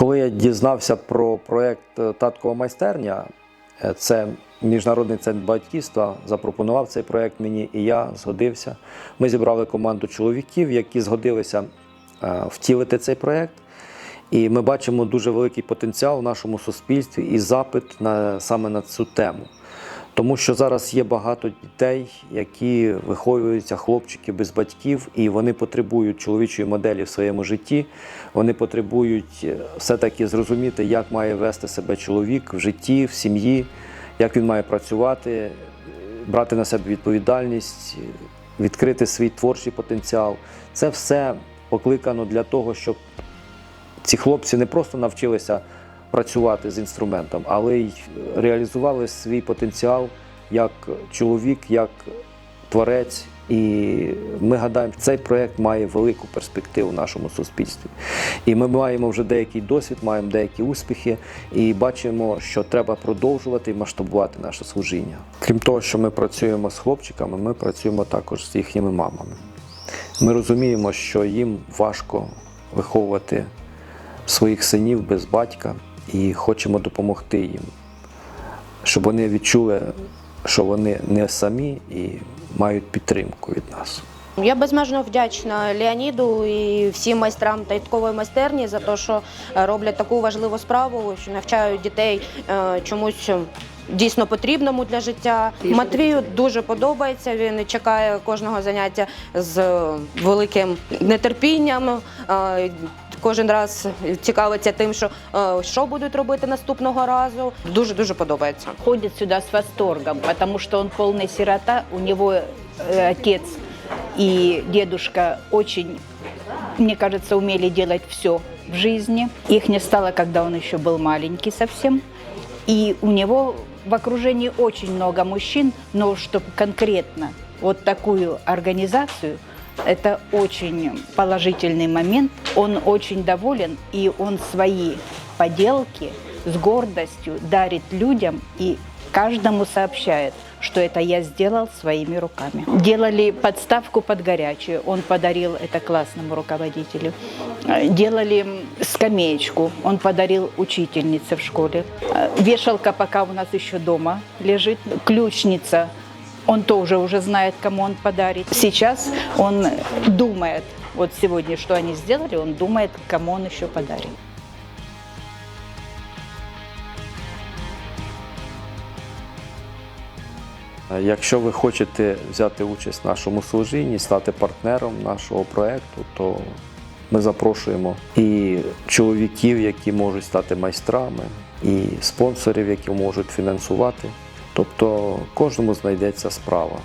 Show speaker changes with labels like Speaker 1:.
Speaker 1: Коли я дізнався про проєкт е, Таткова майстерня, е, це міжнародний центр батьківства, запропонував цей проєкт мені, і я згодився. Ми зібрали команду чоловіків, які згодилися е, втілити цей проєкт. І ми бачимо дуже великий потенціал в нашому суспільстві і запит на, саме на цю тему. Тому що зараз є багато дітей, які виховуються, хлопчики без батьків, і вони потребують чоловічої моделі в своєму житті. Вони потребують е, все-таки зрозуміти, як має вести себе чоловік в житті, в сім'ї, як він має працювати, е, брати на себе відповідальність, е, відкрити свій творчий потенціал. Це все покликано для того, щоб ці хлопці не просто навчилися працювати з інструментом, але й реалізували свій потенціал як чоловік, як творець. І ми гадаємо, цей проєкт має велику перспективу в нашому суспільстві. І ми маємо вже деякий досвід, маємо деякі успіхи, і бачимо, що треба продовжувати і масштабувати наше служіння. Крім того, що ми працюємо з хлопчиками, ми працюємо також з їхніми мамами. Ми розуміємо, що їм важко виховувати своїх синів без батька і хочемо допомогти їм, щоб вони відчули, що вони не самі і мають підтримку від нас.
Speaker 2: Я безмежно вдячна Леоніду і всім майстрам таїткової майстерні за те, що е, роблять таку важливу справу, що навчають дітей е, чомусь. Дійсно потрібному для життя. Матвію дуже подобається. Він чекає кожного заняття з е, великим нетерпінням Е, Кожен раз цікавиться тим, що е, що будуть робити наступного разу. Дуже дуже подобається.
Speaker 3: ходит сюда с восторгом, потому что он полный сирота, у него э, отец и дедушка очень, мне кажется, умели делать все в жизни. Их не стало, когда он еще был маленький совсем. И у него в окружении очень много мужчин, но чтобы конкретно вот такую организацию, это очень положительный момент. Он очень доволен, и он свои поделки с гордостью дарит людям и каждому сообщает, что это я сделал своими руками. Делали подставку под горячую, он подарил это классному руководителю. Э, Делали скамеечку, он подарил учительнице в школе. Э, Вешалка пока у нас еще дома лежит, ключница он тоже уже знает, кому он подарит. Сейчас он думает, вот сегодня, что они сделали, он думает, кому он еще подарит.
Speaker 1: Якщо ви хочете взяти участь в нашому служінні, стати партнером нашого проєкту, то ми запрошуємо і чоловіків, які можуть стати майстрами, і спонсорів, які можуть фінансувати. Тобто кожному знайдеться справа.